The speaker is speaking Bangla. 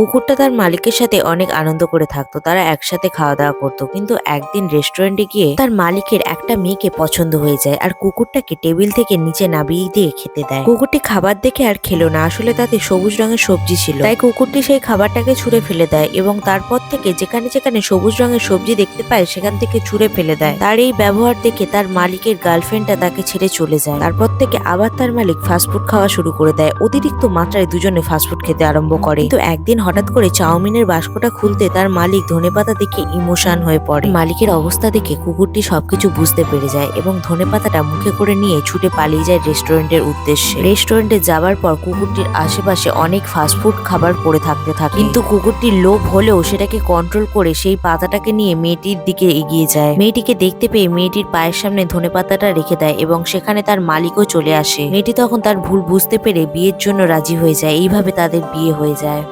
কুকুরটা তার মালিকের সাথে অনেক আনন্দ করে থাকতো, তারা একসাথে খাওয়া দাওয়া করতো। কিন্তু একদিন রেস্টুরেন্টে গিয়ে তার মালিকের একটা মেয়েকে পছন্দ হয়ে যায় আর কুকুরটাকে টেবিল থেকে নিচে নামিয়ে দিয়ে খেতে দেয়। কুকুরটি খাবার দেখে আর খেলো না, আসলে তাতে সবুজ রঙের সবজি ছিল। তাই কুকুরটি সেই খাবারটাকে ছুঁড়ে ফেলে দেয় এবং তারপর থেকে যেখানে যেখানে সবুজ রঙের সবজি দেখতে পায়, সেখান থেকে ছুঁড়ে ফেলে দেয়। তার এই ব্যবহার দেখে তার মালিকের গার্লফ্রেন্ডটা তাকে ছেড়ে চলে যায়। তারপর থেকে আবার তার মালিক ফাস্টফুড খাওয়া শুরু করে দেয়। অতিরিক্ত মাত্রায় দুজনে ফাস্টফুড খেতে আরম্ভ করে। কিন্তু একদিন হঠাৎ করে চাউমিনের বাস্কটা খুলতে তার মালিক ধনেপাতা দেখে ইমোশন হয়ে পড়ে। মালিকের অবস্থা দেখে কুকুরটি সবকিছু বুঝতে পেরে যায় এবং ধনেপাতাটা মুখে করে নিয়ে ছুটে পালিয়ে যায় রেস্টুরেন্টের উদ্দেশ্যে। রেস্টুরেন্টে যাবার পর কুকুরটির আশেপাশে অনেক ফাস্টফুড খাবার পড়ে থাকতে থাকে। কিন্তু কুকুরটির লোভ হলেও সেটাকে কন্ট্রোল করে সেই পাতাটাকে নিয়ে মেয়েটির দিকে এগিয়ে যায়। মেয়েটিকে দেখতে পেয়ে মেয়েটির পায়ের সামনে ধনেপাতাটা রেখে দেয় এবং সেখানে তার মালিকও চলে আসে। মেয়েটি তখন তার ভুল বুঝতে পেরে বিয়ের জন্য রাজি হয়ে যায়। এইভাবে তাদের বিয়ে হয়ে যায়।